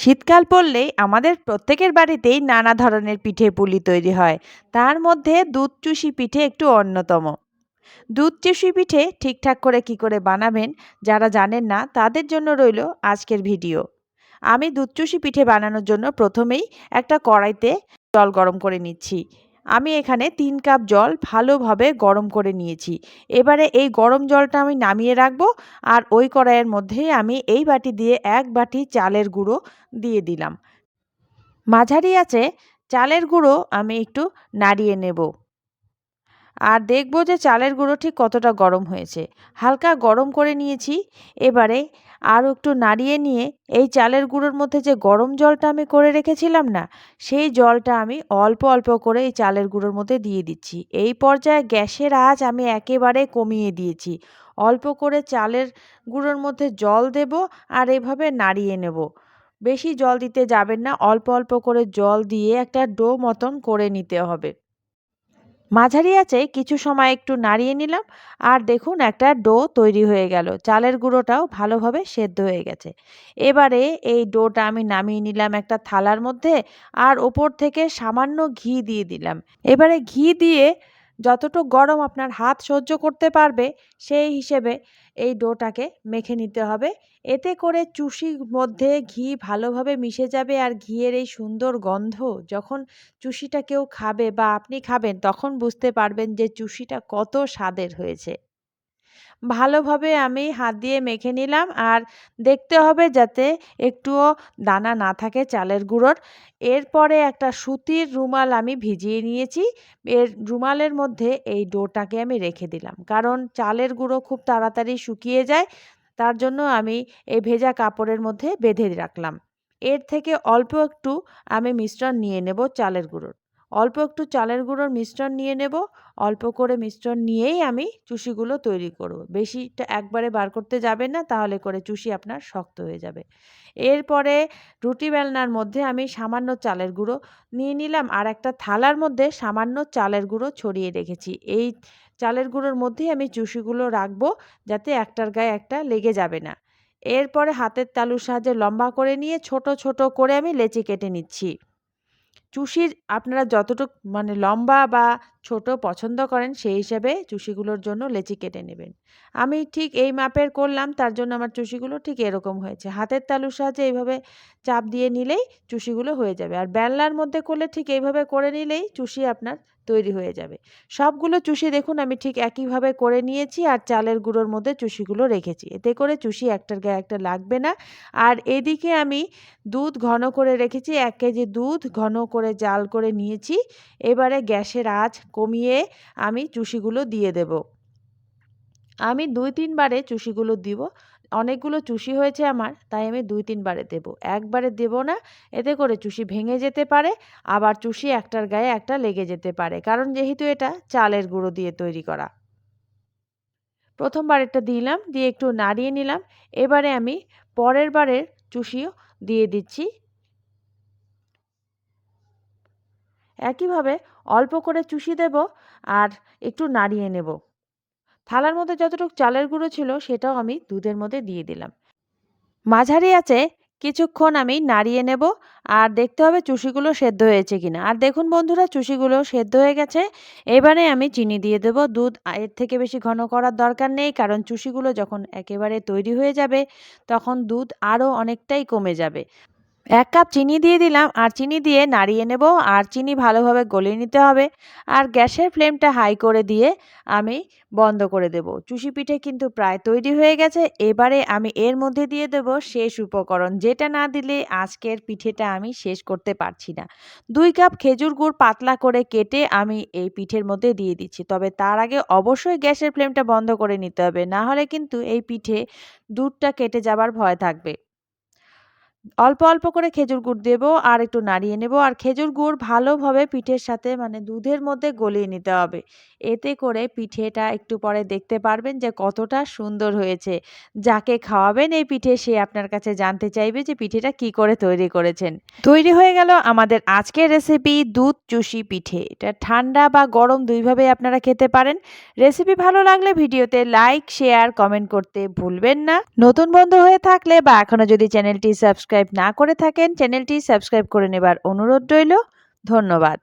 শীতকাল পড়লেই আমাদের প্রত্যেকের বাড়িতেই নানা ধরনের পিঠে পুলি তৈরি হয়। তার মধ্যে দুধ চুষি পিঠে একটু অন্যতম। দুধ চুষি পিঠে ঠিকঠাক করে কি করে বানাবেন যারা জানেন না, তাদের জন্য রইল আজকের ভিডিও। আমি দুধ চুষি পিঠে বানানোর জন্য প্রথমেই একটা কড়াইতে জল গরম করে নিচ্ছি। আমি এখানে তিন কাপ জল ভালোভাবে গরম করে নিয়েছি। এবারে এই গরম জলটা আমি নামিয়ে রাখব আর ওই কড়াইয়ের মধ্যে আমি এই বাটি দিয়ে এক বাটি চালের গুঁড়ো দিয়ে দিলাম। মাঝারি আছে, চালের গুঁড়ো আমি একটু নাড়িয়ে নেব। আর দেখব যে চালের গুঁড়ো ঠিক কতটা গরম হয়েছে। হালকা গরম করে নিয়েছি। এবারে আরও একটু নাড়িয়ে নিয়ে এই চালের গুঁড়োর মধ্যে যে গরম জলটা আমি করে রেখেছিলাম না, সেই জলটা আমি অল্প অল্প করে এই চালের গুঁড়োর মধ্যে দিয়ে দিচ্ছি। এই পর্যায়ে গ্যাসের আঁচ আমি একেবারে কমিয়ে দিয়েছি। অল্প করে চালের গুঁড়োর মধ্যে জল দেব আর এভাবে নাড়িয়ে নেব। বেশি জল দিতে যাবেন না, অল্প অল্প করে জল দিয়ে একটা ডো মতন করে নিতে হবে। মাঝারি আছে, কিছু সময় একটু নাড়িয়ে নিলাম, আর দেখুন একটা ডো তৈরি হয়ে গেল। চালের গুঁড়োটাও ভালোভাবে সেদ্ধ হয়ে গেছে। এবারে এই ডোটা আমি নামিয়ে নিলাম একটা থালার মধ্যে, আর ওপর থেকে সামান্য ঘি দিয়ে দিলাম। এবারে ঘি দিয়ে যতটুকু গরম আপনার হাত সহ্য করতে পারবে, সেই হিসেবে এই ডোটাকে মেখে নিতে হবে। এতে করে চুষির মধ্যে ঘি ভালোভাবে মিশে যাবে আর ঘিয়ের এই সুন্দর গন্ধ যখন চুষিটা কেউ খাবে বা আপনি খাবেন, তখন বুঝতে পারবেন যে চুষিটা কত স্বাদের হয়েছে। ভালোভাবে আমি হাত দিয়ে মেখে নিলাম। আর দেখতে হবে যাতে একটুও দানা না থাকে চালের গুঁড়োর। এরপরে একটা সুতির রুমাল আমি ভিজিয়ে নিয়েছি। এর রুমালের মধ্যে এই ডোটাকে আমি রেখে দিলাম। কারণ চালের গুঁড়ো খুব তাড়াতাড়ি শুকিয়ে যায়, তার জন্য আমি এই ভেজা কাপড়ের মধ্যে বেঁধে রাখলাম। এর থেকে অল্প একটু আমি মিশ্রণ নিয়ে নেব চালের গুঁড়োর। অল্প একটু চালের গুঁড়োর মিশ্রণ নিয়ে নেব। অল্প করে মিশ্রণ নিয়েই আমি চুষিগুলো তৈরি করব। বেশিটা একবারে বার করতে যাবেন না, তাহলে করে চুষি আপনার শক্ত হয়ে যাবে। এরপরে রুটি বেলনার মধ্যে আমি সামান্য চালের গুঁড়ো নিয়ে নিলাম আর একটা থালার মধ্যে সামান্য চালের গুঁড়ো ছড়িয়ে রেখেছি। এই চালের গুঁড়োর মধ্যেই আমি চুষিগুলো রাখব যাতে একটার গায়ে একটা লেগে যাবে না। এরপরে হাতের তালুর সাহায্যে লম্বা করে নিয়ে ছোট ছোট করে আমি লেচি কেটে নিচ্ছি। চুষির আপনারা যতটুক মানে লম্বা বা ছোট পছন্দ করেন সেই হিসাবে চুষিগুলোর জন্য লেচি কেটে নেবেন। আমি ঠিক এই মাপের করলাম, তার জন্য আমার চুষিগুলো ঠিক এরকম হয়েছে। হাতের তালুর সাহায্যে এইভাবে চাপ দিয়ে নিলেই চুষিগুলো হয়ে যাবে। আর বেলনার মধ্যে করলে ঠিক এইভাবে করে নিলেই চুষি আপনার তৈরি হয়ে যাবে। সবগুলো চুষি দেখুন, আমি ঠিক একইভাবে করে নিয়েছি আর চালের গুঁড়োর মধ্যে চুষিগুলো রেখেছি। এতে করে চুষি একটার গায়ে একটা লাগবে না। আর এদিকে আমি দুধ ঘন করে রেখেছি, এক কেজি দুধ ঘন করে জাল করে নিয়েছি। এবারে গ্যাসের আঁচ কমিয়ে আমি চুষিগুলো দিয়ে দেব। আমি দুই তিনবারে চুষিগুলো দিব। অনেকগুলো চুষি হয়েছে আমার, তাই আমি দুই তিনবারে দেব। একবারে দেব না, এতে করে চুষি ভেঙে যেতে পারে, আবার চুষি একটার গায়ে একটা লেগে যেতে পারে। কারণ যেহেতু এটা চালের গুঁড়ো দিয়ে তৈরি করা। প্রথমবার এটা দিলাম, দিয়ে একটু নাড়িয়ে নিলাম। এবারে আমি পরের বারের চুষিও দিয়ে দিচ্ছি। একইভাবে অল্প করে চুষি দেব আর একটু নাড়িয়ে নেব। থালার মধ্যে যতটুকু চালের গুঁড়ো ছিল সেটাও আমি দুধের মধ্যে দিয়ে দিলাম। মাঝারি আছে, কিছুক্ষণ আমি নাড়িয়ে নেব আর দেখতে হবে চুষিগুলো সেদ্ধ হয়েছে কিনা। আর দেখুন বন্ধুরা, চুষিগুলো সেদ্ধ হয়ে গেছে। এবারে আমি চিনি দিয়ে দেব। দুধ এর থেকে বেশি ঘন করার দরকার নেই কারণ চুষিগুলো যখন একেবারে তৈরি হয়ে যাবে, তখন দুধ আরও অনেকটাই কমে যাবে। এক কাপ চিনি দিয়ে দিলাম, আর চিনি দিয়ে নাড়িয়ে নেব, আর চিনি ভালোভাবে গলিয়ে নিতে হবে। আর গ্যাসের ফ্লেমটা হাই করে দিয়ে আমি বন্ধ করে দেব। চুষি পিঠে কিন্তু প্রায় তৈরি হয়ে গেছে। এবারে আমি এর মধ্যে দিয়ে দেব শেষ উপকরণ, যেটা না দিলে আজকের পিঠেটা আমি শেষ করতে পারছি না। দুই কাপ খেজুর গুড় পাতলা করে কেটে আমি এই পিঠের মধ্যে দিয়ে দিচ্ছি। তবে তার আগে অবশ্যই গ্যাসের ফ্লেমটা বন্ধ করে নিতে হবে, না হলে কিন্তু এই পিঠে দুধটা কেটে যাবার ভয় থাকবে। অল্প অল্প করে খেজুর গুড় দেবো আর একটু নাড়িয়ে নেব। আর খেজুর গুড় ভালোভাবে পিঠের সাথে মানে দুধের মধ্যে গলিয়ে নিতে হবে। এতে করে পিঠেটা একটু পরে দেখতে পারবেন যে কতটা সুন্দর হয়েছে। যাকে খাওয়াবেন এই পিঠে সে আপনার কাছে জানতে চাইবে যে পিঠেটা কি করে তৈরি করেছেন। তৈরি হয়ে গেল আমাদের আজকের রেসিপি দুধ চুষি পিঠে। এটা ঠান্ডা বা গরম দুইভাবে আপনারা খেতে পারেন। রেসিপি ভালো লাগলে ভিডিওতে লাইক, শেয়ার, কমেন্ট করতে ভুলবেন না। নতুন বন্ধু হয়ে থাকলে বা এখনও যদি চ্যানেলটি সাবস্ক্রাইব সাবস্ক্রাইব না করে থাকেন চ্যানেলটি সাবস্ক্রাইব করে নেবার অনুরোধ রইল। ধন্যবাদ।